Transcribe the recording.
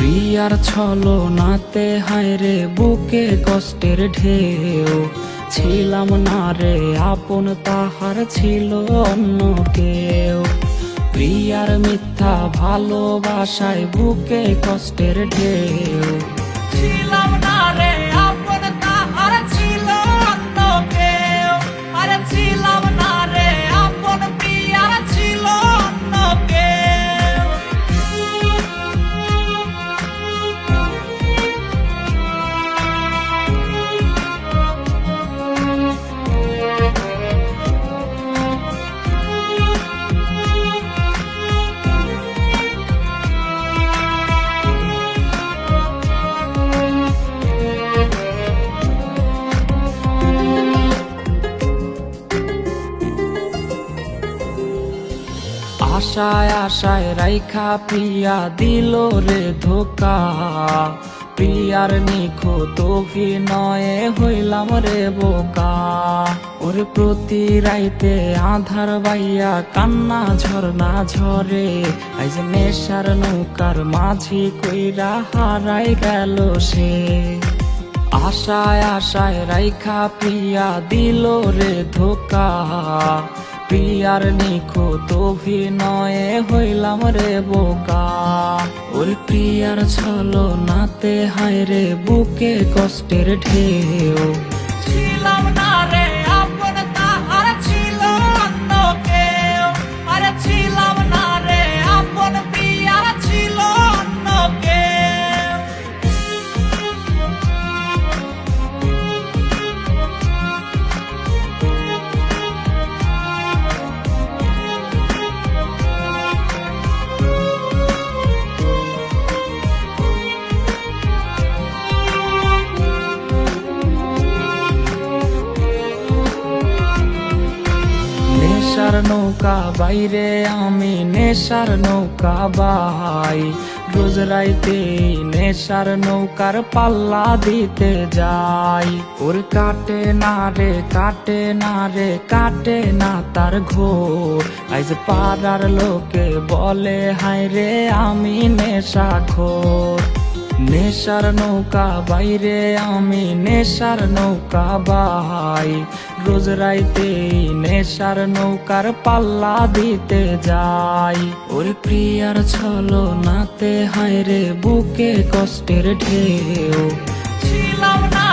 প্রিয়ার ছলো নাতে হায় রে, বুকে কষ্টের ঢেউ। ছিলাম না রে, আপন তাহার ছিল অন্য কেউ। প্রিয়ার মিথ্যা ভালোবাসায় বুকে কষ্টের ঢেউ। ছিলাম না আশায় আশায় রাইখা প্রিয়া দিল রে ধোকা। প্রিয়ার নিখুঁত অভিনয়ে হইলাম রে বোকা। ওর প্রতি রাইতে আধার বাইয়া কান্না ঝরনা ঝরে। আইজ নেশার নৌকার মাঝি কইরা হারাই গেল সে। আশায় আশায় রাইখা প্রিয়া দিল রে ধোকা। প্রিয়ার নিখুঁত অভিনয়ে হইলাম রে বোকা। ওই পিয়ার ছলো নাতে হায় রে বুকে কষ্টের ঢেউ। ছিলাম না রে নেশার নৌকা, বাইরে আমি নেশার নৌকা বাই রোজ রাইতে নেশার নৌকার পাল্লা দিতে যাই। ওর কাটে না রে, কাটে না রে, কাটে না তার ঘোর। আইজ পাড়ার লোকে বলে, হায় রে, আমি নেশা খোর নেশার নৌকা, বাইরে আমি নেশার নৌকা বাই রোজ রাইতে নেশার নৌকার পাল্লা দিতে যাই। ওর প্রিয়ার ছল নাতে হায় রে বুকে কষ্টের ঢেউ। ছিলাম না